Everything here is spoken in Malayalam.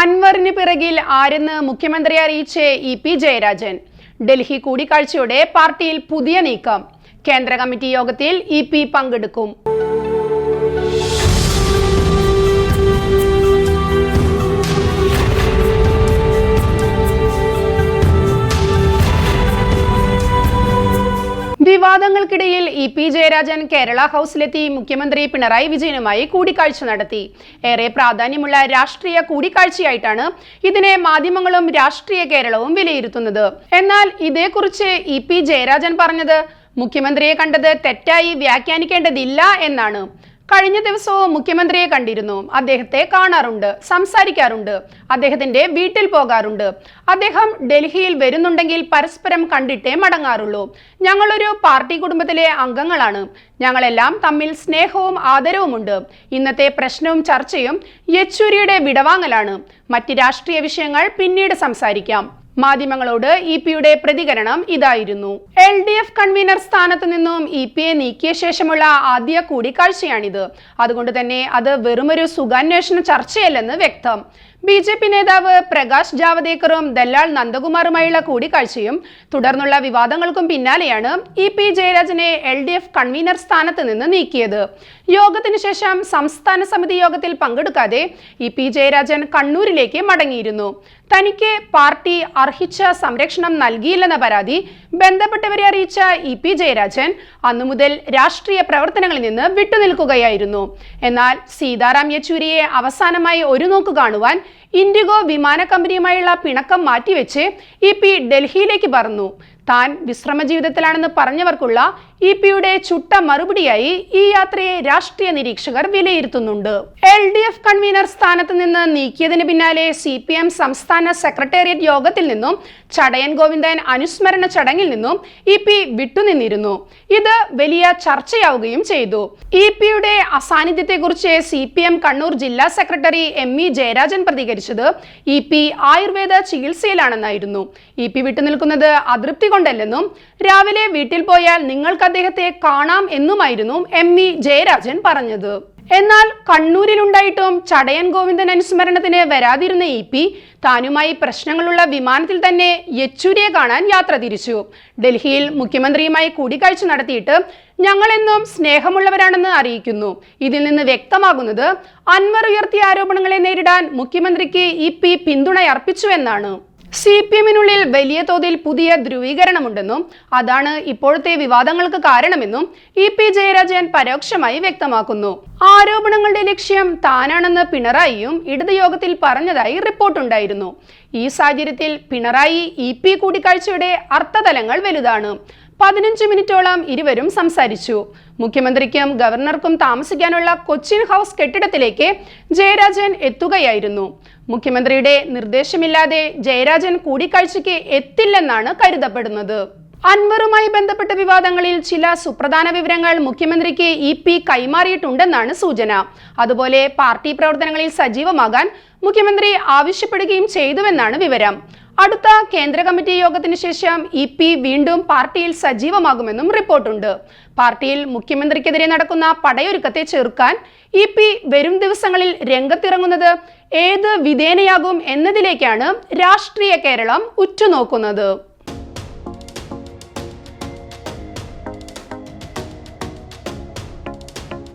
അൻവറിന് പിറകിൽ ആരെന്ന് മുഖ്യമന്ത്രി അറിയിച്ച് ഇ പി ജയരാജൻ. ഡൽഹി കൂടിക്കാഴ്ചയോടെ പാർട്ടിയിൽ പുതിയ നീക്കം. കേന്ദ്ര കമ്മിറ്റി യോഗത്തിൽ ഇ പങ്കെടുക്കും. വിവാദങ്ങൾക്കിടയിൽ ഇ പി ജയരാജൻ കേരള ഹൗസിലെത്തി മുഖ്യമന്ത്രി പിണറായി വിജയനുമായി കൂടിക്കാഴ്ച നടത്തി. ഏറെ പ്രാധാന്യമുള്ള രാഷ്ട്രീയ കൂടിക്കാഴ്ചയായിട്ടാണ് ഇതിനെ മാധ്യമങ്ങളും രാഷ്ട്രീയ കേരളവും വിലയിരുത്തുന്നത്. എന്നാൽ ഇതേക്കുറിച്ച് ഇ പി ജയരാജൻ പറഞ്ഞത് മുഖ്യമന്ത്രിയെ കണ്ടത് തെറ്റായി വ്യാഖ്യാനിക്കേണ്ടതില്ല എന്നാണ്. കഴിഞ്ഞ ദിവസവും മുഖ്യമന്ത്രിയെ കണ്ടിരുന്നു. അദ്ദേഹത്തെ കാണാറുണ്ട് സംസാരിക്കാറുണ്ട്. അദ്ദേഹത്തിന്റെ വീട്ടിൽ പോകാറുണ്ട്. അദ്ദേഹം ഡൽഹിയിൽ വരുന്നുണ്ടെങ്കിൽ പരസ്പരം കണ്ടിട്ടേ മടങ്ങാറുള്ളൂ. ഞങ്ങളൊരു പാർട്ടി കുടുംബത്തിലെ അംഗങ്ങളാണ്. ഞങ്ങളെല്ലാം തമ്മിൽ സ്നേഹവും ആദരവുമുണ്ട്. ഇന്നത്തെ പ്രശ്നവും ചർച്ചയും യെച്ചൂരിയുടെ വിടവാങ്ങലാണ്. മറ്റ് രാഷ്ട്രീയ വിഷയങ്ങൾ പിന്നീട് സംസാരിക്കാം. മാധ്യമങ്ങളോട് ഇ പിയുടെ പ്രതികരണം ഇതായിരുന്നു. എൽ ഡി എഫ് കൺവീനർ സ്ഥാനത്ത് നിന്നും ഇ പിയെ നീക്കിയ ശേഷമുള്ള ആദ്യ കൂടിക്കാഴ്ചയാണിത്. അതുകൊണ്ട് തന്നെ അത് വെറുമൊരു സുഖാന്വേഷണ ചർച്ചയല്ലെന്ന് വ്യക്തം. ബി ജെ പി നേതാവ് പ്രകാശ് ജാവദേക്കറും ദല്ലാൾ നന്ദകുമാറുമായുള്ള കൂടിക്കാഴ്ചയും തുടർന്നുള്ള വിവാദങ്ങൾക്കും പിന്നാലെയാണ് ഇ പി ജയരാജനെ എൽ ഡി എഫ് കൺവീനർ സ്ഥാനത്ത് നിന്ന് നീക്കിയത്. യോഗത്തിനു ശേഷം സംസ്ഥാന സമിതി യോഗത്തിൽ പങ്കെടുക്കാതെ ഇ പി ജയരാജൻ കണ്ണൂരിലേക്ക് മടങ്ങിയിരുന്നു. തനിക്ക് പാർട്ടി അർഹിച്ച സംരക്ഷണം നൽകിയില്ലെന്ന പരാതി ബന്ധപ്പെട്ടവരെ അറിയിച്ച ഇ പി ജയരാജൻ അന്നുമുതൽ രാഷ്ട്രീയ പ്രവർത്തനങ്ങളിൽ നിന്ന് വിട്ടുനിൽക്കുകയായിരുന്നു. എന്നാൽ സീതാറാം യെച്ചൂരിയെ അവസാനമായി ഒരു നോക്ക് കാണുവാൻ ഇൻഡിഗോ വിമാന കമ്പനിയുമായുള്ള പിണക്കം മാറ്റിവെച്ച് ഇ പി ഡൽഹിയിലേക്ക് പറഞ്ഞു താൻ വിശ്രമ ജീവിതത്തിലാണെന്ന് പറഞ്ഞവർക്കുള്ള ഇ പിയുടെ ചുട്ട മറുപടിയായി ഈ യാത്രയെ രാഷ്ട്രീയ നിരീക്ഷകർ വിലയിരുത്തുന്നുണ്ട്. എൽ ഡി എഫ് കൺവീനർ സ്ഥാനത്ത് നിന്ന് നീക്കിയതിന് പിന്നാലെ സി പി എം സംസ്ഥാന സെക്രട്ടേറിയറ്റ് യോഗത്തിൽ നിന്നും ചടയൻ ഗോവിന്ദൻ അനുസ്മരണ ചടങ്ങിൽ നിന്നും ഇ പി വിട്ടുനിന്നിരുന്നു. ഇത് വലിയ ചർച്ചയാവുകയും ചെയ്തു. ഇ പിയുടെ അസാന്നിധ്യത്തെക്കുറിച്ച് സി പി എം കണ്ണൂർ ജില്ലാ സെക്രട്ടറി എം ഇ ജയരാജൻ പ്രതികരിച്ചത് ഇ പി ആയുർവേദ ചികിത്സയിലാണെന്നായിരുന്നു. ഇ പി വിട്ടുനിൽക്കുന്നത് അതൃപ്തി കൊണ്ടല്ലെന്നും രാവിലെ വീട്ടിൽ പോയാൽ നിങ്ങൾക്ക് അദ്ദേഹത്തെ കാണാം എന്നുമായിരുന്നു എം ഇ ജയരാജൻ പറഞ്ഞത്. എന്നാൽ കണ്ണൂരിലുണ്ടായിട്ടും ചടയൻ ഗോവിന്ദൻ അനുസ്മരണത്തിന് വരാതിരുന്ന ഇ പി താനുമായി പ്രശ്നങ്ങളുള്ള വിമാനത്തിൽ തന്നെ യെച്ചൂരിയെ കാണാൻ യാത്ര തിരിച്ചു. ഡൽഹിയിൽ മുഖ്യമന്ത്രിയുമായി കൂടിക്കാഴ്ച നടത്തിയിട്ട് ഞങ്ങളെന്നും സ്നേഹമുള്ളവരാണെന്ന് അറിയിക്കുന്നു. ഇതിൽ നിന്ന് വ്യക്തമാകുന്നത് അൻവർ ഉയർത്തിയ ആരോപണങ്ങളെ നേരിടാൻ മുഖ്യമന്ത്രിക്ക് ഇ പി പിന്തുണയർപ്പിച്ചു എന്നാണ്. സി പി എമ്മിനുള്ളിൽ വലിയ തോതിൽ പുതിയ ധ്രുവീകരണമുണ്ടെന്നും അതാണ് ഇപ്പോഴത്തെ വിവാദങ്ങൾക്ക് കാരണമെന്നും ഇ പി ജയരാജൻ പരോക്ഷമായി വ്യക്തമാക്കുന്നു. ആരോപണങ്ങളുടെ ലക്ഷ്യം താനാണെന്ന് പിണറായിയും ഇടത് യോഗത്തിൽ പറഞ്ഞതായി റിപ്പോർട്ടുണ്ടായിരുന്നു. ഈ സാഹചര്യത്തിൽ പിണറായി ഇ പി കൂടിക്കാഴ്ചയുടെ അർത്ഥതലങ്ങൾ വലുതാണ്. പതിനഞ്ച് മിനിറ്റോളം ഇരുവരും സംസാരിച്ചു. മുഖ്യമന്ത്രിക്കും ഗവർണർക്കും താമസിക്കാനുള്ള കൊച്ചിൻ ഹൗസ് കെട്ടിടത്തിലേക്ക് ജയരാജൻ എത്തുകയായിരുന്നു. മുഖ്യമന്ത്രിയുടെ നിർദ്ദേശമില്ലാതെ ജയരാജൻ കൂടിക്കാഴ്ചയ്ക്ക് എത്തില്ലെന്നാണ് കരുതപ്പെടുന്നത്. അൻവറുമായി ബന്ധപ്പെട്ട വിവാദങ്ങളിൽ ചില സുപ്രധാന വിവരങ്ങൾ മുഖ്യമന്ത്രിക്ക് ഇ പി കൈമാറിയിട്ടുണ്ടെന്നാണ് സൂചന. അതുപോലെ പാർട്ടി പ്രവർത്തനങ്ങളിൽ സജീവമാകാൻ മുഖ്യമന്ത്രി ആവശ്യപ്പെടുകയും ചെയ്തുവെന്നാണ് വിവരം. അടുത്ത കേന്ദ്ര കമ്മിറ്റി യോഗത്തിന് ശേഷം ഇ പി വീണ്ടും പാർട്ടിയിൽ സജീവമാകുമെന്നും റിപ്പോർട്ടുണ്ട്. പാർട്ടിയിൽ മുഖ്യമന്ത്രിക്കെതിരെ നടക്കുന്ന പടയൊരുക്കത്തെ ചെറുക്കാൻ ഇ പി വരും ദിവസങ്ങളിൽ രംഗത്തിറങ്ങുന്നത് ഏത് വിധേനയാകും എന്നതിലേക്കാണ് രാഷ്ട്രീയ കേരളം ഉറ്റുനോക്കുന്നത്.